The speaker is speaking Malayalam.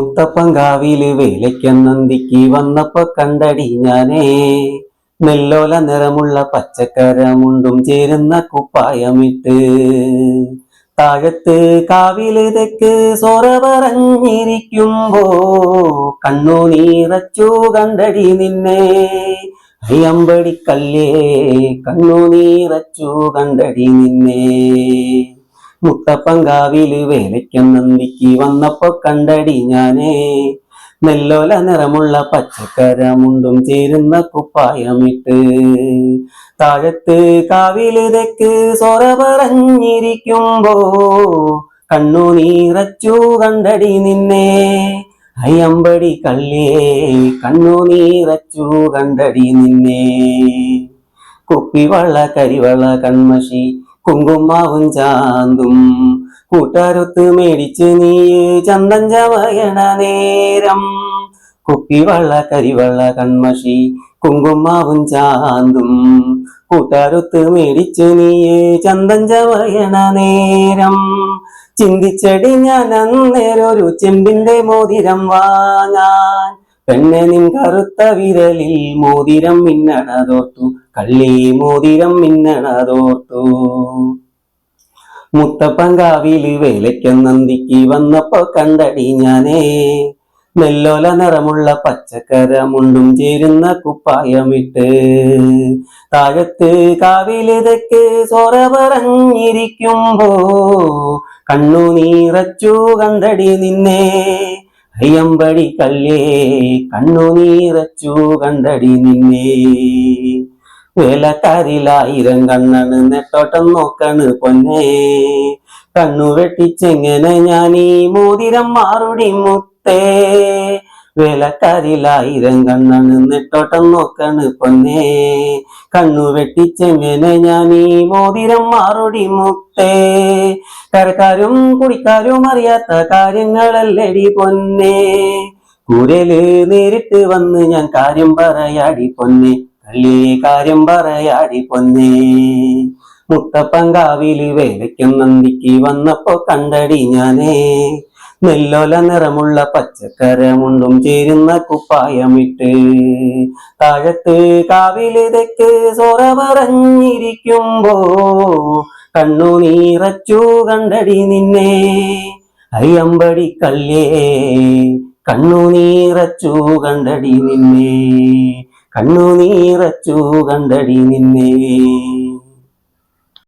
മുത്തപ്പങ്കാവിൽ വേലയ്ക്കന്നന്തിക്ക് വന്നപ്പോ കണ്ടടി ഞാനേ. നെല്ലോല നിറമുള്ള പച്ചക്കരമുണ്ടും ചേരുന്ന കുപ്പായമിട്ട് താഴത്ത് കാവിൽ തെക്ക് സൊറ പറഞ്ഞിരിക്കുമ്പോ കണ്ണു നീറച്ചു കണ്ടടി നിന്നെ. അയ്യമ്പടിക്കല്ലേ കണ്ണു നീറച്ചു കണ്ടടി നിന്നെ. മുത്തപ്പങ്കാവിൽ വേലയ്ക്കന്നന്തിക്ക് വന്നപ്പോ കണ്ടടി ഞാനേ. നെല്ലോല നിറമുള്ള പച്ചക്കരമുണ്ടും ചേരുന്ന കുപ്പായമിട്ട് താഴത്ത് കാവിൽ സൊറ പറഞ്ഞിരിക്കുമ്പോ കണ്ണു നീറച്ചു കണ്ടടി നിന്നെ. അയ്യമ്പടി കല്ലേ കണ്ണു നീറച്ചു കണ്ടടി നിന്നെ. കുപ്പിവള കരിവള്ള കൺമഷി കുങ്കുമാവും ചാന്തും കൂട്ടാരൊത്ത് മേടിച്ച് നീ ചന്തം ചമയണ നേരം. കുപ്പിവള്ള കരിവള്ള കൺമഷി കുങ്കുമാവും ചാന്തും കൂട്ടാരൊത്ത് മേടിച്ച് നീ ചന്തം ചമയണ നേരം. ചിന്തിച്ചടി ഞാൻ അന്നേരൊരു ചെമ്പിന്റെ മോതിരം വാങ്ങാൻ പെണ്ണെ നിൻ കറുത്ത വിരലിൽ മോതിരം മിന്നണതോർത്തു. കള്ളി മോതിരം മിന്നണതോർത്തു. മുത്തപ്പങ്കാവിൽ വേലയ്ക്കന്നന്തിക്ക് വന്നപ്പോ കണ്ടടി ഞാനേ. നെല്ലോല നിറമുള്ള പച്ചക്കരമുണ്ടും ചേരുന്ന കുപ്പായമിട്ട് താഴത്ത് കാവിൽ തെക്ക് സൊറ പറഞ്ഞിരിക്കുമ്പോ കണ്ണു നീറച്ചു കണ്ടടി നിന്നെ. അയ്യമ്പടി കല്ലേ കണ്ണു നീറച്ചു കണ്ടടി നിന്നെ. വേലക്കാരിലായിരം കണ്ണണ് നെട്ടോട്ടം നോക്കണ് പൊന്നെ. കണ്ണു വെട്ടിച്ചെങ്ങനെ ഞാൻ ഈ മോതിരം മാറുടി മുത്തേ. വേലക്കാരിലായിരം കണ്ണണ് നെട്ടോട്ടം നോക്കണ് പൊന്നേ. കണ്ണു വെട്ടിച്ചെങ്ങനെ ഞാൻ ഈ മോതിരം മാറുടി മുത്തേ കരക്കാരും കുടിക്കാരും അറിയാത്ത കാര്യങ്ങളല്ലടി പൊന്നേ. കുരൽ നേരിട്ട് വന്ന് ഞാൻ കാര്യം പറയാടി പൊന്നേ. കള്ളി കാര്യം പറയാടി പൊന്നേ. മുത്തപ്പങ്കാവിൽ വേലയ്ക്കും നന്ദിക്ക് വന്നപ്പോ കണ്ടടി ഞാനേ. നെല്ലോല നിറമുള്ള പച്ചക്കരമുണ്ടും ചേരുന്ന കുപ്പായമിട്ട് താഴത്ത് കാവിലിതയ്ക്ക് സൊറ പറഞ്ഞിരിക്കുമ്പോ കണ്ണു നീറച്ചു കണ്ടടി നിന്നെ. അയ്യമ്പടി കല്ലേ കണ്ണു നീറച്ചു കണ്ടടി നിന്നെ. കണ്ണു നീറച്ചു കണ്ടടി നിന്നെ.